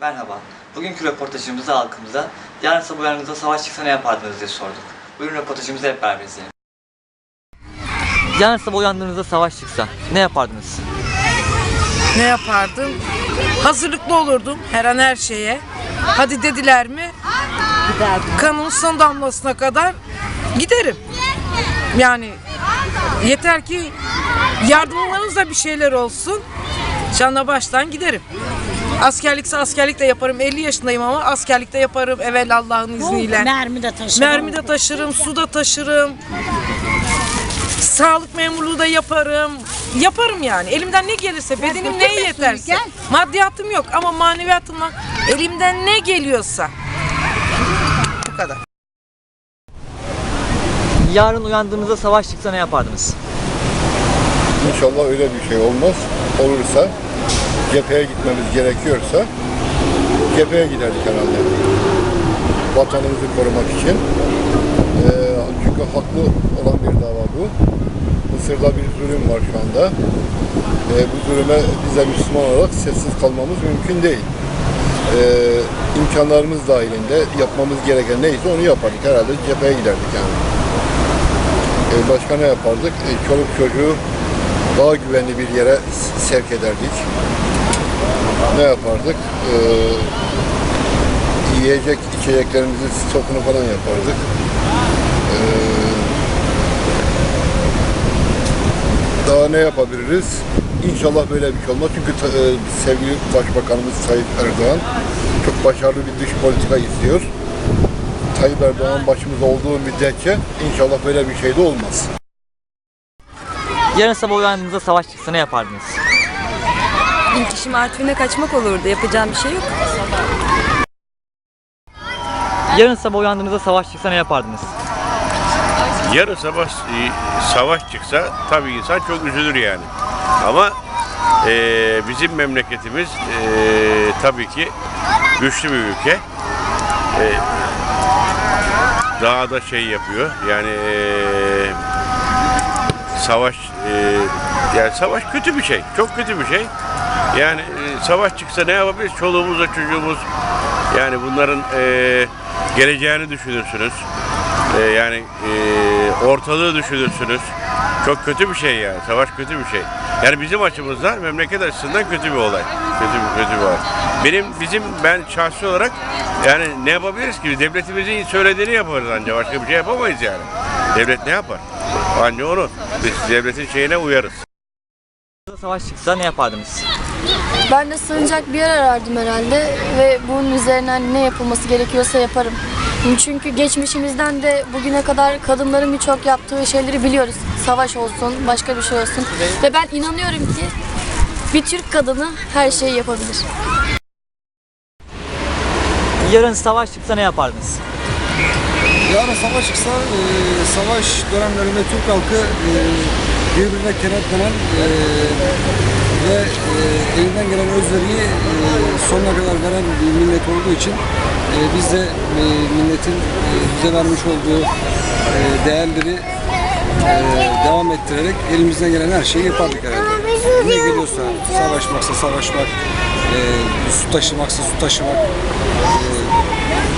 Merhaba. Bugünkü röportajımızda halkımıza yarın sabah uyandığınızda savaş çıksa ne yapardınız diye sorduk. Buyurun röportajımızı hep beraber izleyelim. Yarın sabah uyandığınızda savaş çıksa ne yapardınız? Ne yapardım? Hazırlıklı olurdum her an her şeye. Hadi dediler mi? Kanın son damlasına kadar giderim. Yani yeter ki yardımlarınızda bir şeyler olsun. Canla baştan giderim. Askerlikse askerlik de yaparım. 50 yaşındayım ama askerlik de yaparım evvel Allah'ın izniyle. Mermi de taşıdım. Mermi de taşırım, su da taşırım. Sağlık memurluğu da yaparım. Yaparım yani. Elimden ne gelirse, bedenim neye yeterse. Maddiyatım yok ama maneviyatımla elimden ne geliyorsa. Bu kadar. Yarın uyandığınızda savaş çıksa ne yapardınız? İnşallah öyle bir şey olmaz. Olursa cepheye gitmemiz gerekiyorsa cepheye giderdik herhalde. Vatanımızı korumak için. Ee, çünkü haklı olan bir dava bu. Mısır'da bir zulüm var şu anda. Ee, bu zulüme bize Müslüman olarak sessiz kalmamız mümkün değil. Ee, imkanlarımız dahilinde yapmamız gereken neyse onu yapardık. Herhalde cepheye giderdik yani. Ee, başka ne yapardık? Ee, çoluk çocuğu daha güvenli bir yere sevk ederdik. Ne yapardık? Ee, yiyecek içeceklerimizin stokunu falan yapardık. Ee, daha ne yapabiliriz? İnşallah böyle bir şey olmaz. Çünkü e, sevgili Başbakanımız Tayyip Erdoğan çok başarılı bir dış politika izliyor. Tayyip Erdoğan başımızda olduğu müddetçe inşallah böyle bir şey de olmaz. Yarın sabah uyandığınızda savaş çıksa ne yapardınız? İlk işim Artvin'e kaçmak olurdu. Yapacağım bir şey yok. Yarın sabah uyandığınızda savaş çıksa ne yapardınız? Yarın sabah e, savaş çıksa tabii insan çok üzülür yani. Ama e, bizim memleketimiz e, tabii ki güçlü bir ülke. E, daha da şey yapıyor. Yani e, savaş e, yani savaş kötü bir şey. Çok kötü bir şey. Yani e, savaş çıksa ne yapabiliriz? Çoluğumuzla çocuğumuz yani bunların e, geleceğini düşünürsünüz. E, yani e, ortalığı düşünürsünüz. Çok kötü bir şey yani. Savaş kötü bir şey. Yani bizim açımızdan memleket açısından kötü bir olay. Kötü bir kötü bir olay. Benim bizim ben şahsi olarak yani ne yapabiliriz ki? Devletimizin söylediğini yaparız ancak başka bir şey yapamayız yani. Devlet ne yapar? Anca onu biz devletin şeyine uyarız. Savaş çıksa ne yapardınız? Ben de sığınacak bir yer arardım herhalde ve bunun üzerine ne yapılması gerekiyorsa yaparım. Çünkü geçmişimizden de bugüne kadar kadınların birçok yaptığı şeyleri biliyoruz. Savaş olsun, başka bir şey olsun. Ve ben inanıyorum ki bir Türk kadını her şeyi yapabilir. Yarın savaş çıksa ne yapardınız? Yarın savaş çıksa, e, savaş dönemlerinde Türk halkı e, birbirine kenetlenen e, ve e, elinden gelen özveriyi e, sonuna kadar veren bir millet olduğu için e, biz de e, milletin e, bize vermiş olduğu e, değerleri e, devam ettirerek elimizden gelen her şeyi yapardık herhalde. Ne geliyorsa savaşmaksa savaşmak, e, su taşımaksa su taşımak, e,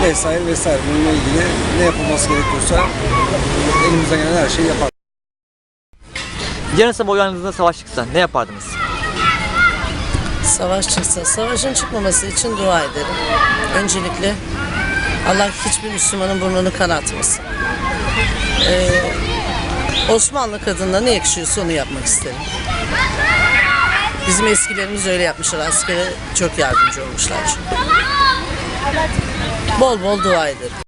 vesaire vesaire bununla ilgili ne yapılması gerekiyorsa elimizden gelen her şeyi yapar. Yarın sabah uyandığınızda savaş çıksa ne yapardınız? Savaş çıksa, savaşın çıkmaması için dua ederim. Öncelikle Allah hiçbir Müslümanın burnunu kanatmasın. Ee, Osmanlı kadınına ne yakışıyorsa onu yapmak isterim. Bizim eskilerimiz öyle yapmışlar. Askere çok yardımcı olmuşlar çünkü. Bol bol dua ederim.